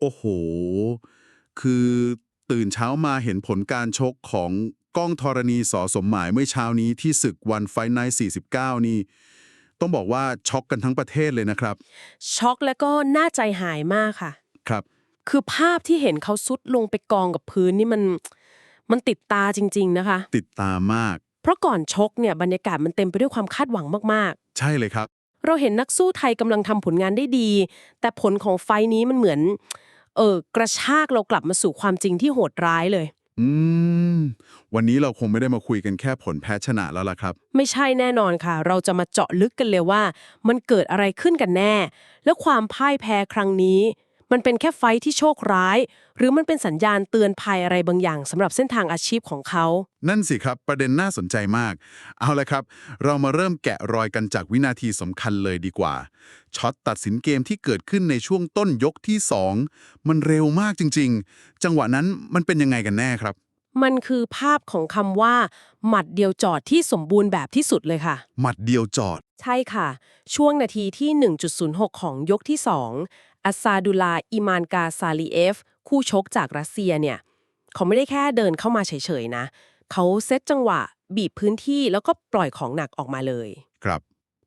โอ้โห คือตื่นเช้ามาเห็นผลการชกของก้องธรณีสอสมหมายเมื่อเช้านี้ที่ศึกวันไฟไนท์49 นี่ ต้องบอกว่าช็อกกันทั้งประเทศเลยนะครับ ช็อกแล้วก็น่าใจหายมากค่ะ ครับ คือภาพที่เห็นเขาซุดลงไปกองกับพื้นนี่มันมันติดตาจริง ๆ นะคะ ติดตามมาก เพราะก่อนชกเนี่ยบรรยากาศมันเต็มไปด้วยความคาดหวังมากใช่เลยครับๆเราเห็นนักสู้ไทยกำลังทำผลงานได้ดี แต่ผลของไฟท์นี้มันเหมือน เออกระชากเรากลับมาสู่ความจริงที่โหดร้ายเลย อืม วันนี้เราคงไม่ได้มาคุยกันแค่ผลแพ้ชนะแล้วล่ะครับ ไม่ใช่แน่นอนค่ะ เราจะมาเจาะลึกกันเลยว่า มันเกิดอะไรขึ้นกันแน่ แล้วความพ่ายแพ้ครั้งนี้ มันเป็นแค่ไฟท์ที่โชคร้าย หรือมันเป็นสัญญาณเตือนภัยอะไรบางอย่างสำหรับเส้นทางอาชีพของเขา นั่นสิครับ ประเด็นน่าสนใจมาก เอาละครับ เรามาเริ่มแกะรอยกันจากวินาทีสำคัญเลยดีกว่า ช็อตตัดสินเกมที่เกิดขึ้นในช่วงต้นยกที่ 2 มันเร็วมากจริง ๆ จังหวะนั้นมันเป็นยังไงกันแน่ครับ มันคือภาพของคำว่า หมัดเดียวจอดที่สมบูรณ์แบบที่สุดเลยค่ะ หมัดเดียวจอด ใช่ค่ะ ช่วงนาทีที่ 1.06 ของยกที่ 2 อัสซาดุลาอิมานกาซาลีเอฟ คู่ชกจากรัสเซียเนี่ยเขาไม่ได้แค่เดินเข้ามาเฉยๆนะ เขาเซตจังหวะ บีบพื้นที่แล้วก็ปล่อยของหนักออกมาเลย ครับ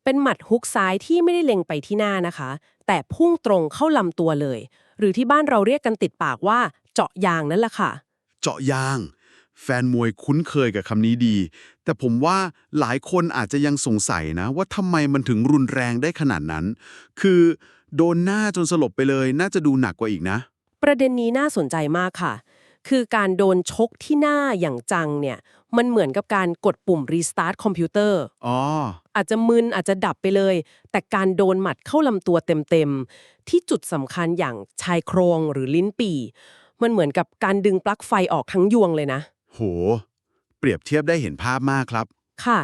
เป็นหมัดฮุกซ้ายที่ไม่ได้เล็งไปที่หน้านะคะ แต่พุ่งตรงเข้าลำตัวเลย หรือที่บ้านเราเรียกกันติดปากว่าเจาะยางนั่นแหละค่ะ เจาะยาง แฟนมวยคุ้นเคยกับคำนี้ดี แต่ผมว่าหลายคนอาจจะยังสงสัยนะ ว่าทำไมมันถึงรุนแรงได้ขนาดนั้น คือ โดนหน้าจนสลบไปเลย น่าจะดูหนักกว่าอีกนะ ประเด็นนี้น่าสนใจมากค่ะ คือการโดนชกที่หน้าอย่างจังเนี่ย มันเหมือนกับการกดปุ่มรีสตาร์ทคอมพิวเตอร์ อ๋อ อาจจะมึนอาจจะดับไปเลย แต่การโดนหมัดเข้าลำตัวเต็มๆ ที่จุดสำคัญอย่างชายโครงหรือลิ้นปี่ มันเหมือนกับการดึงปลั๊กไฟออกทั้งยวงเลยนะ โห เปรียบเทียบได้เห็นภาพมากครับ ค่ะ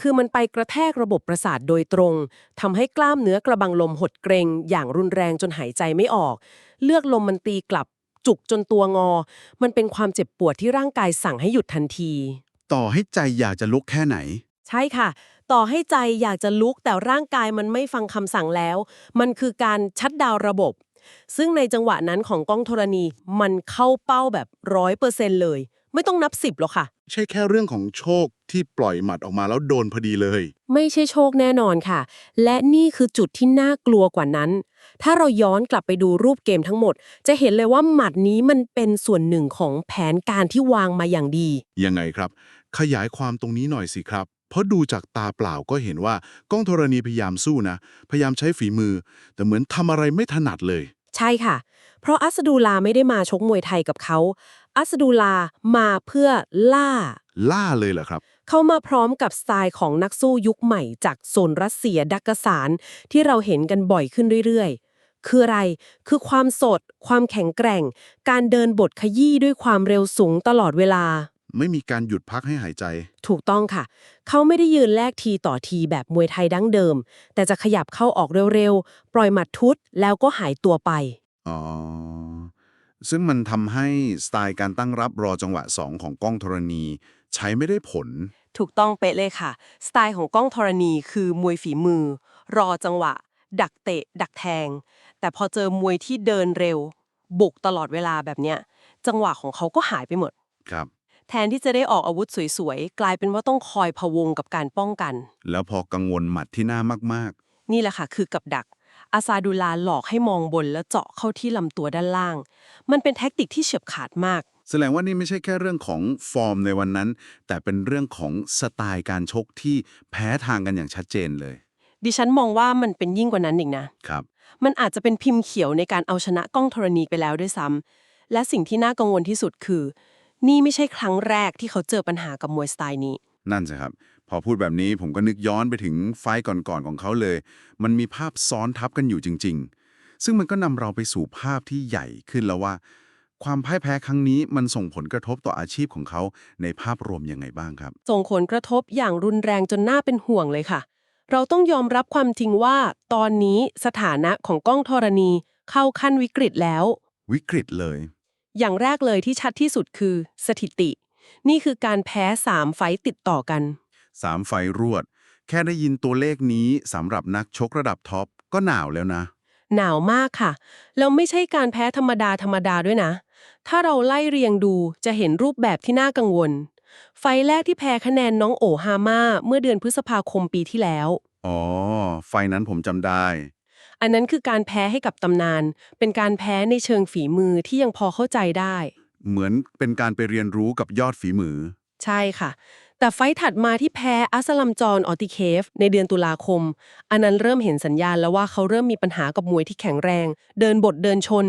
คือมันไปกระแทกระบบประสาทโดยตรงทำให้กล้ามเนื้อกระบังลมหดเกรงอย่างรุนแรงจนหายใจไม่ออก เลือกลมมันตีกลับจุกจนตัวงอ มันเป็นความเจ็บปวดที่ร่างกายสั่งให้หยุดทันที ต่อให้ใจอยากจะลุกแค่ไหน ใช่ค่ะ ต่อให้ใจอยากจะลุกแต่ร่างกายมันไม่ฟังคำสั่งแล้ว มันคือการชัดดาวน์ระบบ ซึ่งในจังหวะนั้นของกล้องธรณีมันเข้าเป้าแบบร้อยเปอร์เซ็นต์เลย ไม่ต้องนับสิบหรอกค่ะ ใช่แค่เรื่องของโชคที่ปล่อยหมัดออกมาแล้วโดนพอดีเลย ไม่ใช่โชคแน่นอนค่ะ และนี่คือจุดที่น่ากลัวกว่านั้น ถ้าเราย้อนกลับไปดูรูปเกมทั้งหมด จะเห็นเลยว่าหมัดนี้มันเป็นส่วนหนึ่งของแผนการที่วางมาอย่างดี ยังไงครับ ขยายความตรงนี้หน่อยสิครับ เพราะดูจากตาเปล่าก็เห็นว่าก้องธรณีพยายามสู้นะ พยายามใช้ฝีมือ แต่เหมือนทำอะไรไม่ถนัดเลย ใช่ค่ะ เพราะอัสดูลาไม่ได้มาชกมวยไทยกับเขา อัสดูลามาเพื่อล่า ล่าเลยเหรอครับ เขามาพร้อมกับสไตล์ของนักสู้ยุคใหม่จากโซนรัสเซียดักกสานที่เราเห็นกันบ่อยขึ้นเรื่อยๆ คืออะไร คือความสด ความแข็งแกร่ง การเดินบทขยี้ด้วยความเร็วสูงตลอดเวลา ไม่มีการหยุดพักให้หายใจ ถูกต้องค่ะ เขาไม่ได้ยืนแลกทีต่อทีแบบมวยไทยดั้งเดิม แต่จะขยับเข้าออกเร็วๆ ปล่อยหมัดทุดแล้วก็หายตัวไป อ๋อ ซึ่งมันทำให้สไตล์การตั้งรับรอจังหวะ 2 ของก้องธรณี ใช้ไม่ได้ผล ถูกต้องเป๊ะเลยค่ะ สไตล์ของก้องธรณีคือมวยฝีมือ รอจังหวะ ดักเตะ ดักแทง แต่พอเจอมวยที่เดินเร็ว บุกตลอดเวลาแบบเนี้ย จังหวะของเขาก็หายไปหมด ครับ แทนที่จะได้ออกอาวุธสวยๆ กลายเป็นว่าต้องคอยพะวงกับการป้องกัน แล้วพอกังวลหมัดที่หน้ามากนี่แหละค่ะ คือกับดัก อาซาดูลาหลอกให้มองบนแล้วเจาะเข้าที่ลำตัวด้านล่าง มันเป็นแท็กติกที่เฉียบขาดมากๆแสดงว่านี่ไม่ใช่แค่เรื่องของฟอร์มในวันนั้น แต่เป็นเรื่องของสไตล์การชกที่แพ้ทางกันอย่างชัดเจนเลย ดิฉันมองว่ามันเป็นยิ่งกว่านั้นอีกนะครับ มันอาจจะเป็นพิมพ์เขียวในการเอาชนะกล้องธรณีไปแล้วด้วยซ้ำและสิ่งที่น่ากังวลที่สุดคือ นี่ไม่ใช่ครั้งแรกที่เขาเจอปัญหากับมวยสไตล์นี้ นั่นสิครับ พอพูดแบบนี้ผมก็นึกย้อนไปถึงไฟต์ก่อนๆของเขาเลย มันมีภาพซ้อนทับกันอยู่จริง ๆ ซึ่งมันก็นำเราไปสู่ภาพที่ใหญ่ขึ้นแล้วว่า ความพ่ายแพ้ครั้งนี้มันส่งผลกระทบต่ออาชีพของเขาในภาพรวมยังไงบ้างครับ ส่งผลกระทบอย่างรุนแรงจนน่าเป็นห่วงเลยค่ะ เราต้องยอมรับความจริงว่า ตอนนี้สถานะของก้องธรณีเข้าขั้นวิกฤตแล้ว วิกฤตเลย อย่างแรกเลยที่ชัดที่สุดคือ สถิติ นี่คือการแพ้สามไฟต์ติดต่อกัน สามไฟล์รวด แค่ได้ยินตัวเลขนี้สำหรับนักชกระดับท็อปก็หนาวแล้วนะ หนาวมากค่ะ แล้วไม่ใช่การแพ้ธรรมดาธรรมดาด้วยนะ ถ้าเราไล่เรียงดูจะเห็นรูปแบบที่น่ากังวล ไฟล์แรกที่แพ้คะแนนน้องโอฮาม่าเมื่อเดือนพฤษภาคมปีที่แล้ว อ๋อ ไฟนั้นผมจำได้ อันนั้นคือการแพ้ให้กับตำนาน เป็นการแพ้ในเชิงฝีมือที่ยังพอเข้าใจได้ เหมือนเป็นการไปเรียนรู้กับยอดฝีมือ ใช่ค่ะ แต่ไฟท์ถัดมาที่แพ้อัสลัมจอนออติเคฟ ในเดือนตุลาคม อันนั้นเริ่มเห็นสัญญาณแล้วว่าเขาเริ่มมีปัญหากับมวยที่แข็งแรง เดินบทเดินชน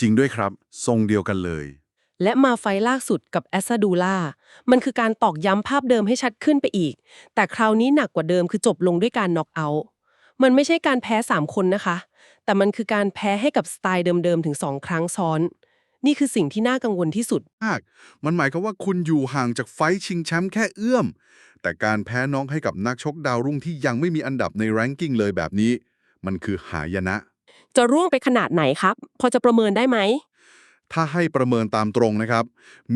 จริงด้วยครับ ทรงเดียวกันเลย และมาไฟล์ล่าสุดกับแอสซาดูล่า มันคือการตอกย้ำภาพเดิมให้ชัดขึ้นไปอีก แต่คราวนี้หนักกว่าเดิมคือจบลงด้วยการน็อกเอาท์มันไม่ใช่การแพ้ 3 คนนะคะ แต่มันคือการแพ้ให้กับสไตล์เดิมๆถึง 2 ครั้งซ้อน นี่คือสิ่งที่น่ากังวลที่สุด มากมันหมายความว่าคุณอยู่ห่างจากไฟท์ชิงแชมป์แค่เอื้อม แต่การแพ้น้องให้กับนักชกดาวรุ่งที่ยังไม่มีอันดับในแรงกิ้งเลยแบบนี้ มันคือหายนะ จะร่วงไปขนาดไหนครับ พอจะประเมินได้ไหม ถ้าให้ประเมินตามตรงนะครับ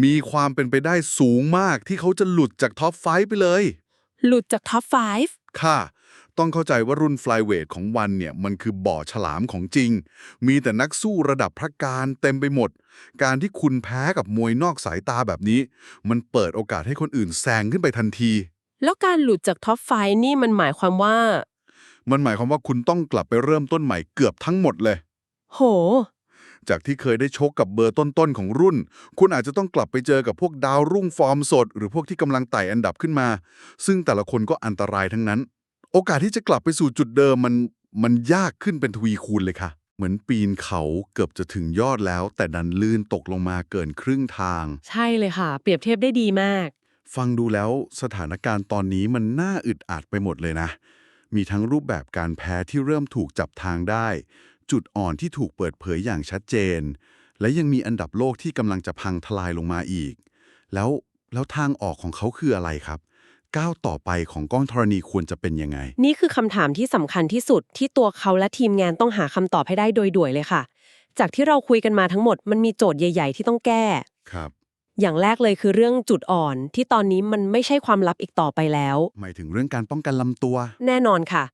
มีความเป็นไปได้สูงมากที่เขาจะหลุดจากท็อปไฟไปเลย หลุดจากท็อป 5ค่ะ ต้องเข้าใจว่ารุ่นฟลายเวทของวันเนี่ยมันคือบ่อฉลามของจริง มีแต่นักสู้ระดับพระการเต็มไปหมด การที่คุณแพ้กับมวยนอกสายตาแบบนี้ มันเปิดโอกาสให้คนอื่นแซงขึ้นไปทันที แล้วการหลุดจากท็อป5นี่มันหมายความว่า มันหมายความว่าคุณต้องกลับไปเริ่มต้นใหม่เกือบทั้งหมดเลย โห จากที่เคยได้ชกกับเบอร์ต้นๆของรุ่น คุณอาจจะต้องกลับไปเจอกับพวกดาวรุ่งฟอร์มสด หรือพวกที่กำลังไต่อันดับขึ้นมา ซึ่งแต่ละคนก็อันตรายทั้งนั้น โอกาสที่จะกลับไปสู่จุดเดิมมันมันยากขึ้นเป็นทวีคูณเลยค่ะ เหมือนปีนเขาเกือบจะถึงยอดแล้ว แต่ดันลื่นตกลงมาเกินครึ่งทาง ใช่เลยค่ะ เปรียบเทียบได้ดีมาก ฟังดูแล้วสถานการณ์ตอนนี้มันน่าอึดอัดไปหมดเลยนะ มีทั้งรูปแบบการแพ้ที่เริ่มถูกจับทางได้ จุดอ่อนที่ถูกเปิดเผยอย่างชัดเจน และยังมีอันดับโลกที่กำลังจะพังทลายลงมาอีก แล้วแล้วทางออกของเขาคืออะไรครับ ก้าวต่อไปของก้องธรณีควรจะเป็นยังไง นี่คือคำถามที่สำคัญที่สุดที่ตัวเขาและทีมงานต้องหาคำตอบให้ได้โดยด่วนเลยค่ะ จากที่เราคุยกันมาทั้งหมดมันมีโจทย์ใหญ่ ๆ ที่ต้องแก้ ครับ อย่างแรกเลยคือเรื่องจุดอ่อนที่ตอนนี้มันไม่ใช่ความลับอีกต่อไปแล้ว หมายถึงเรื่องการป้องกันลำตัว แน่นอนค่ะ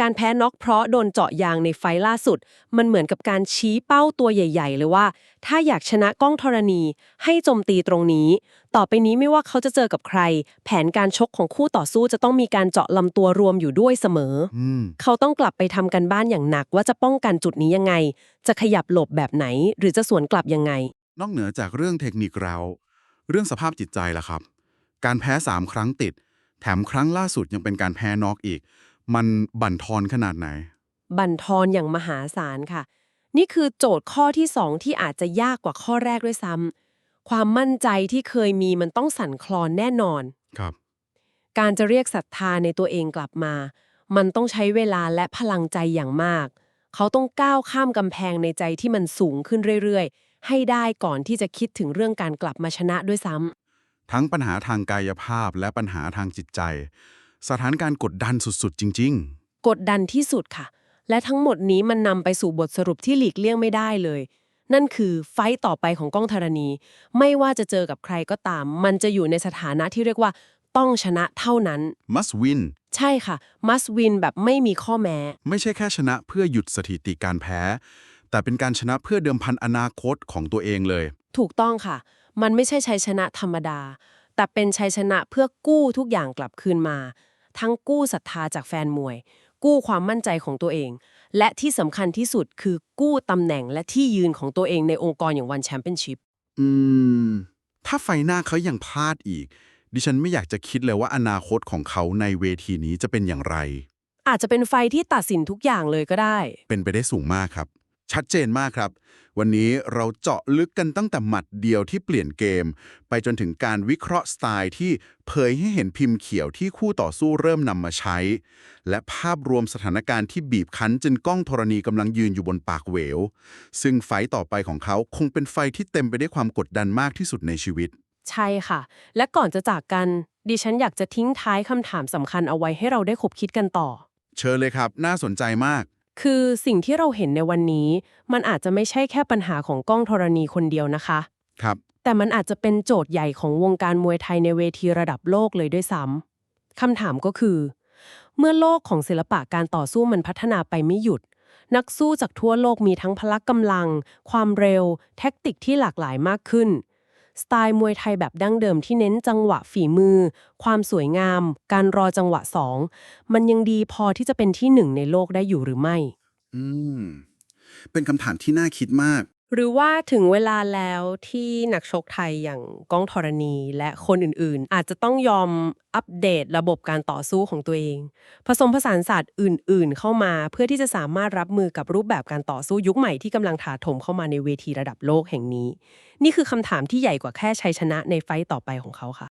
การแพ้น็อกเพราะโดนเจาะยางในไฟล์ล่าสุด มันเหมือนกับการชี้เป้าตัวใหญ่ ๆ เลยว่า ถ้าอยากชนะก้องธรณี ให้โจมตีตรงนี้ ต่อไปนี้ไม่ว่าเขาจะเจอกับใคร แผนการชกของคู่ต่อสู้จะต้องมีการเจาะลำตัวรวมอยู่ด้วยเสมออืมเขาต้องกลับไปทำกันบ้านอย่างหนักว่าจะป้องกันจุดนี้ยังไง จะขยับหลบแบบไหน หรือจะสวนกลับยังไง นอกเหนือจากเรื่องเทคนิคเรา เรื่องสภาพจิตใจล่ะครับ การแพ้สามครั้งติด แถมครั้งล่าสุดยังเป็นการแพ้น็อกอีก มันบั่นทอนขนาดไหน บั่นทอนอย่างมหาศาลค่ะ นี่คือโจทย์ข้อที่สองที่อาจจะยากกว่าข้อแรกด้วยซ้ำความมั่นใจที่เคยมีมันต้องสั่นคลอนแน่นอนครับ การจะเรียกศรัทธาในตัวเองกลับมา มันต้องใช้เวลาและพลังใจอย่างมาก เขาต้องก้าวข้ามกำแพงในใจที่มันสูงขึ้นเรื่อยๆ ให้ได้ก่อนที่จะคิดถึงเรื่องการกลับมาชนะด้วยซ้ำทั้งปัญหาทางกายภาพและปัญหาทางจิตใจ สถานการณ์กดดันสุดๆ จริง กดดันที่สุดค่ะ และทั้งหมดนี้มันนำไปสู่บทสรุปที่หลีกเลี่ยงไม่ได้เลย นั่นคือไฟต์ต่อไปของก้องธรณี ไม่ว่าจะเจอกับใครก็ตาม มันจะอยู่ในสถานะที่เรียกว่า ต้องชนะเท่านั้น ๆ must win ใช่ค่ะ must win แบบไม่มีข้อแม้ ไม่ใช่แค่ชนะเพื่อหยุดสถิติการแพ้ แต่เป็นการชนะเพื่อเดิมพันอนาคตของตัวเองเลย ถูกต้องค่ะ มันไม่ใช่ชัยชนะธรรมดา แต่เป็นชัยชนะเพื่อกู้ทุกอย่างกลับคืนมา ทั้งกู้ศรัทธาจากแฟนมวย กู้ความมั่นใจของตัวเอง และที่สำคัญที่สุดคือกู้ตำแหน่งและที่ยืนของตัวเองในองค์กรอย่างวันแชมเปี้ยนชิพอืม ถ้าไฟหน้าเขายังพลาดอีก ดิฉันไม่อยากจะคิดเลยว่าอนาคตของเขาในเวทีนี้จะเป็นอย่างไร อาจจะเป็นไฟที่ตัดสินทุกอย่างเลยก็ได้ เป็นไปได้สูงมากครับ ชัดเจนมากครับ วันนี้เราเจาะลึกกันตั้งแต่หมัดเดียวที่เปลี่ยนเกม ไปจนถึงการวิเคราะห์สไตล์ที่เผยให้เห็นพิมพ์เขียวที่คู่ต่อสู้เริ่มนำมาใช้ และภาพรวมสถานการณ์ที่บีบคั้นจนก้องธรณีกำลังยืนอยู่บนปากเหวซึ่งไฟต์ต่อไปของเขาคงเป็นไฟที่เต็มไปด้วยความกดดันมากที่สุดในชีวิต ใช่ค่ะ และก่อนจะจากกัน ดิฉันอยากจะทิ้งท้ายคำถามสำคัญเอาไว้ให้เราได้คบคิดกันต่อ เชิญเลยครับ น่าสนใจมาก คือสิ่งที่เราเห็นในวันนี้ มันอาจจะไม่ใช่แค่ปัญหาของก้องธรณีคนเดียวนะคะ ครับ แต่มันอาจจะเป็นโจทย์ใหญ่ของวงการมวยไทยในเวทีระดับโลกเลยด้วยซ้ำคำถามก็คือ เมื่อโลกของศิลปะการต่อสู้มันพัฒนาไปไม่หยุด นักสู้จากทั่วโลกมีทั้งพละกำลัง ความเร็ว แท็กติกที่หลากหลายมากขึ้น สไตล์มวยไทยแบบดั้งเดิมที่เน้นจังหวะฝีมือ ความสวยงาม การรอจังหวะสองมันยังดีพอที่จะเป็นที่หนึ่งในโลกได้อยู่หรือไม่ อืม เป็นคำถามที่น่าคิดมาก หรือว่าถึงเวลาแล้วที่นักชกไทยอย่างก้องธรณีและคนอื่นๆ อาจจะต้องยอมอัปเดตระบบการต่อสู้ของตัวเอง ผสมผสานศาสตร์อื่น ๆ เข้ามาเพื่อที่จะสามารถรับมือกับรูปแบบการต่อสู้ยุคใหม่ที่กำลังถาโถมเข้ามาในเวทีระดับโลกแห่งนี้ นี่คือคำถามที่ใหญ่กว่าแค่ชัยชนะในไฟต์ต่อไปของเขาค่ะ